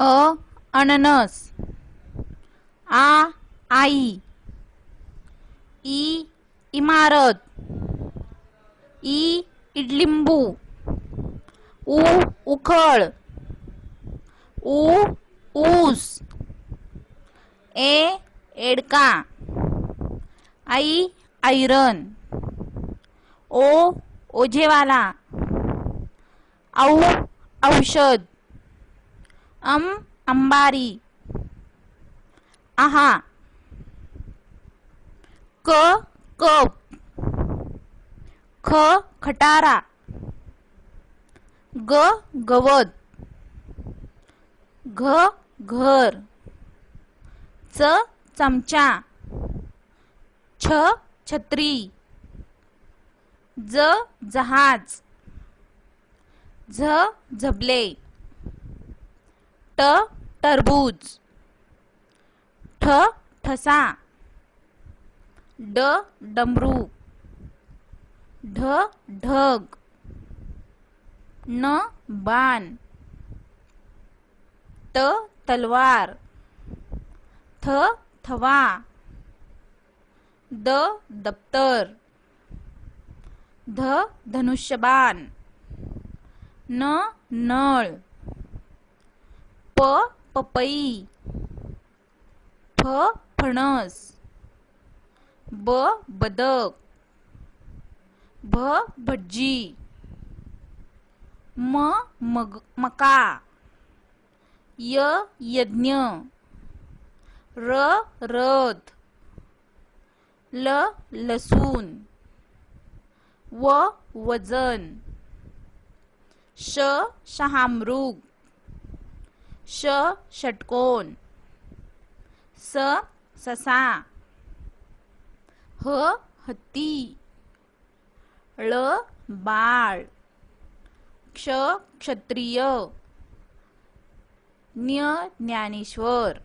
अ अननस. आ आई. ई इमारत. ई इडलिंबू. उ उखळ. ऊ ऊस. ए एडका. आई आयरन. ओ ओझेवाला. औ औषध. अम अंबारी. आहा. क कप. ख खटारा. ग गवत. घ घर. च चमचा. छ छत्री. ज जहाज. झ झबले. ट टरबूज ठ ठसा. ड डमरू. ढ ढग. न बाण. त तलवार. थ थवा. द दप्तर. ध धनुष्यबाण. न नळ. प पपई. फ फणस. ब बदक. भ भज्जी. म मग मका. य यज्ञ. र रथ. ल लसूण. व वजन. श शहामृग. श षटकोन. स ससा. ह हत्ती. ळ बाळ. क्ष क्षत्रिय. ज्ञ ज्ञानेश्वर.